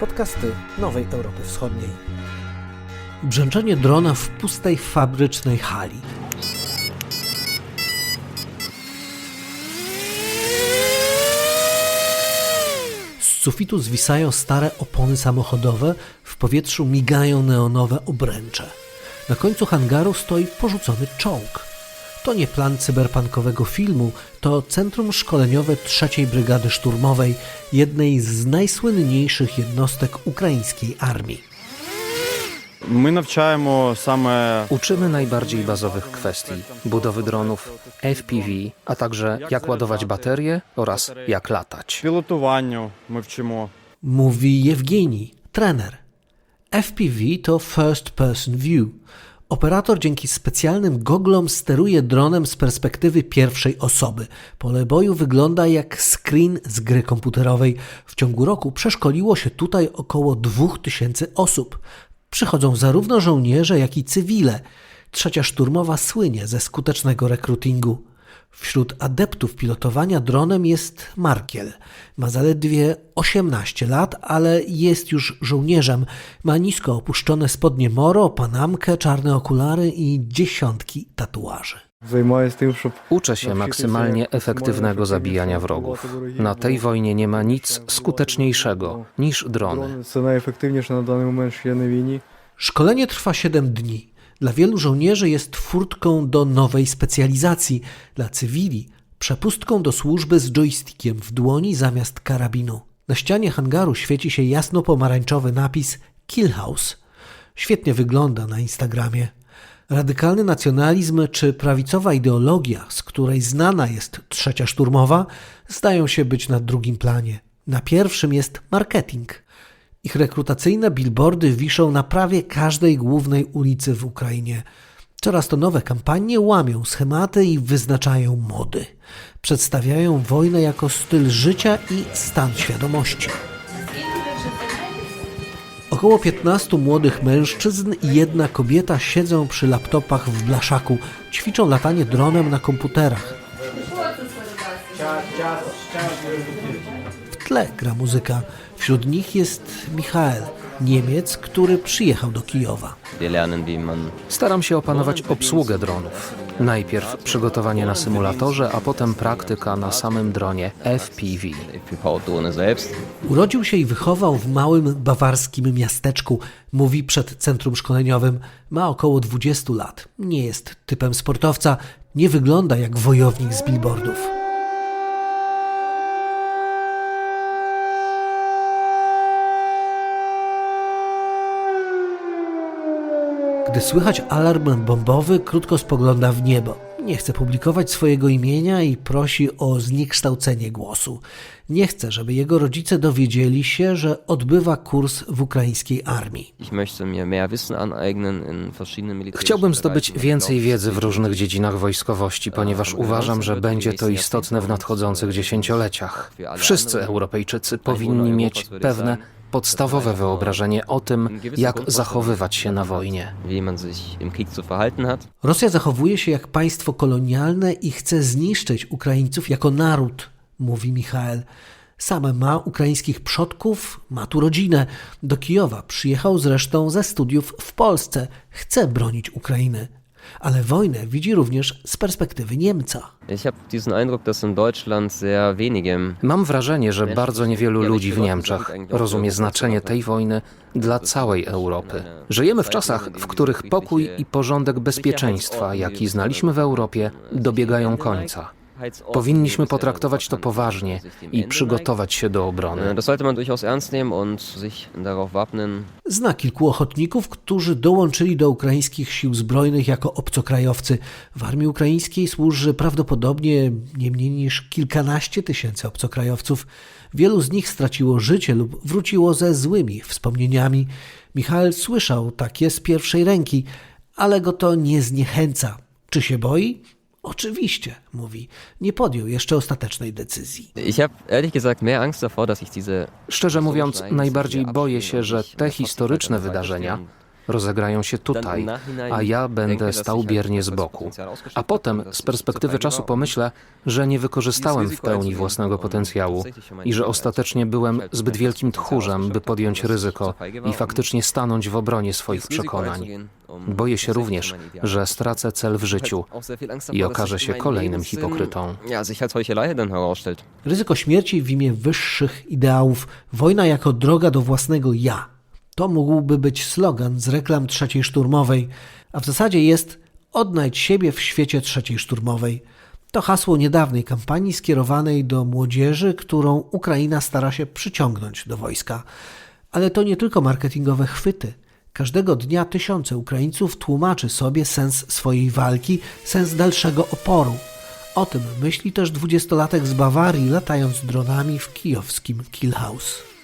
podcasty Nowej Europy Wschodniej. Brzęczenie drona w pustej fabrycznej hali. Z sufitu zwisają stare opony samochodowe, w powietrzu migają neonowe obręcze. Na końcu hangaru stoi porzucony czołg. To nie plan cyberpunkowego filmu, to centrum szkoleniowe III Brygady Szturmowej, jednej z najsłynniejszych jednostek ukraińskiej armii. My nawczajemy same. Uczymy najbardziej bazowych kwestii: budowy dronów, FPV, a także jak ładować baterie oraz jak latać. Pilotowaniu my. Mówi Jewgini, trener. FPV to First Person View. Operator dzięki specjalnym goglom steruje dronem z perspektywy pierwszej osoby. Pole boju wygląda jak screen z gry komputerowej. W ciągu roku przeszkoliło się tutaj około 2000 osób. Przychodzą zarówno żołnierze, jak i cywile. Trzecia szturmowa słynie ze skutecznego rekrutingu. Wśród adeptów pilotowania dronem jest Markiel. Ma zaledwie 18 lat, ale jest już żołnierzem. Ma nisko opuszczone spodnie moro, panamkę, czarne okulary i dziesiątki tatuaży. Uczę się maksymalnie efektywnego zabijania wrogów. Na tej wojnie nie ma nic skuteczniejszego niż drony. Szkolenie trwa 7 dni. Dla wielu żołnierzy jest furtką do nowej specjalizacji, dla cywili przepustką do służby z joystickiem w dłoni zamiast karabinu. Na ścianie hangaru świeci się jasno-pomarańczowy napis Kill House. Świetnie wygląda na Instagramie. Radykalny nacjonalizm czy prawicowa ideologia, z której znana jest trzecia szturmowa, zdają się być na drugim planie. Na pierwszym jest marketing. Ich rekrutacyjne billboardy wiszą na prawie każdej głównej ulicy w Ukrainie. Coraz to nowe kampanie łamią schematy i wyznaczają mody. Przedstawiają wojnę jako styl życia i stan świadomości. Około 15 młodych mężczyzn i jedna kobieta siedzą przy laptopach w blaszaku, ćwiczą latanie dronem na komputerach. W tle gra muzyka. Wśród nich jest Michael, Niemiec, który przyjechał do Kijowa. Staram się opanować obsługę dronów. Najpierw przygotowanie na symulatorze, a potem praktyka na samym dronie FPV. Urodził się i wychował w małym bawarskim miasteczku, mówi przed centrum szkoleniowym. Ma około 20 lat. Nie jest typem sportowca, nie wygląda jak wojownik z billboardów. Gdy słychać alarm bombowy, krótko spogląda w niebo. Nie chce publikować swojego imienia i prosi o zniekształcenie głosu. Nie chce, żeby jego rodzice dowiedzieli się, że odbywa kurs w ukraińskiej armii. Chciałbym zdobyć więcej wiedzy w różnych dziedzinach wojskowości, ponieważ uważam, że będzie to istotne w nadchodzących dziesięcioleciach. Wszyscy Europejczycy powinni mieć pewne podstawowe wyobrażenie o tym, jak zachowywać się na wojnie. Rosja zachowuje się jak państwo kolonialne i chce zniszczyć Ukraińców jako naród, mówi Michael. Sam ma ukraińskich przodków, ma tu rodzinę. Do Kijowa przyjechał zresztą ze studiów w Polsce. Chce bronić Ukrainy. Ale wojnę widzi również z perspektywy Niemca. Mam wrażenie, że bardzo niewielu ludzi w Niemczech rozumie znaczenie tej wojny dla całej Europy. Żyjemy w czasach, w których pokój i porządek bezpieczeństwa, jaki znaliśmy w Europie, dobiegają końca. Powinniśmy potraktować to poważnie i przygotować się do obrony. Zna kilku ochotników, którzy dołączyli do ukraińskich sił zbrojnych jako obcokrajowcy. W armii ukraińskiej służy prawdopodobnie nie mniej niż kilkanaście tysięcy obcokrajowców. Wielu z nich straciło życie lub wróciło ze złymi wspomnieniami. Michał słyszał takie z pierwszej ręki, ale go to nie zniechęca. Czy się boi? Oczywiście, mówi. Nie podjął jeszcze ostatecznej decyzji. Szczerze mówiąc, najbardziej boję się, że te historyczne wydarzenia rozegrają się tutaj, a ja będę stał biernie z boku. A potem z perspektywy czasu pomyślę, że nie wykorzystałem w pełni własnego potencjału i że ostatecznie byłem zbyt wielkim tchórzem, by podjąć ryzyko i faktycznie stanąć w obronie swoich przekonań. Boję się również, że stracę cel w życiu i okażę się kolejnym hipokrytą. Ryzyko śmierci w imię wyższych ideałów, wojna jako droga do własnego ja. To mógłby być slogan z reklam trzeciej szturmowej, a w zasadzie jest odnajdź siebie w świecie trzeciej szturmowej. To hasło niedawnej kampanii skierowanej do młodzieży, którą Ukraina stara się przyciągnąć do wojska. Ale to nie tylko marketingowe chwyty. Każdego dnia tysiące Ukraińców tłumaczy sobie sens swojej walki, sens dalszego oporu. O tym myśli też dwudziestolatek z Bawarii, latając dronami w kijowskim Kielhaus.